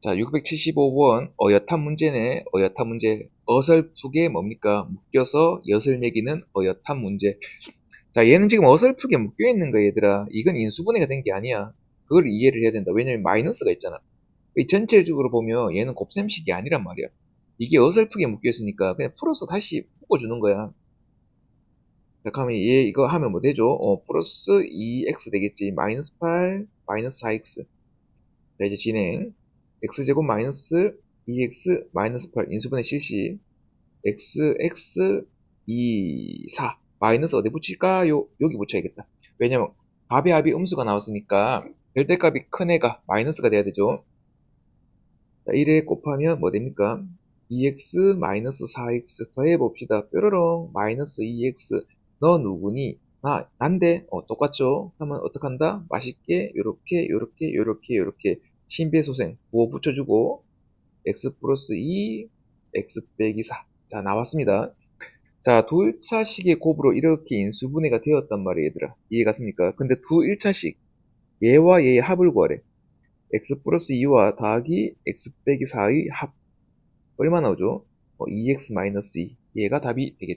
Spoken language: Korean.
자, 675번 어엿한 문제네. 어엿한 문제. 어설프게 뭡니까? 묶여서 엿을 매기는 어엿한 문제. 자, 얘는 지금 어설프게 묶여 있는 거야, 얘들아. 이건 인수분해가 된 게 아니야. 그걸 이해를 해야 된다. 왜냐면 마이너스가 있잖아. 이 전체적으로 보면 얘는 곱셈식이 아니란 말이야. 이게 어설프게 묶여 있으니까 그냥 풀어서 다시 묶어주는 거야. 자, 그러면 얘 이거 하면 뭐 되죠? 어, 플러스 2x 되겠지. 마이너스 8, 마이너스 4x. 자, 이제 진행. X제곱 마이너스 2x 마이너스 8 인수분해 실시 x x 2 4 마이너스 어디 붙일까요? 여기 붙여야겠다. 왜냐면 합의 합이 음수가 나왔으니까 절대값이 큰 애가 마이너스가 돼야 되죠. 자, 1에 곱하면 뭐 됩니까? 2x 마이너스 4x 더해 봅시다. 뾰로롱 마이너스 2x 너 누구니? 나 난데 어 똑같죠? 하면 어떡한다? 맛있게 요렇게 요렇게 요렇게 요렇게 신비소생 부호 붙여주고 x 플러스 2 x 빼기 4. 자 나왔습니다. 자, 두 1차식의 곱으로 이렇게 인수분해가 되었단 말이에요, 얘들아. 이해갔습니까? 근데 두 1차식, 얘와 얘의 합을 구하래. x 플러스 2와 더하기 x 빼기 4의 합. 얼마 나오죠? 어, 2x 마이너스 2. 얘가 답이 되겠죠.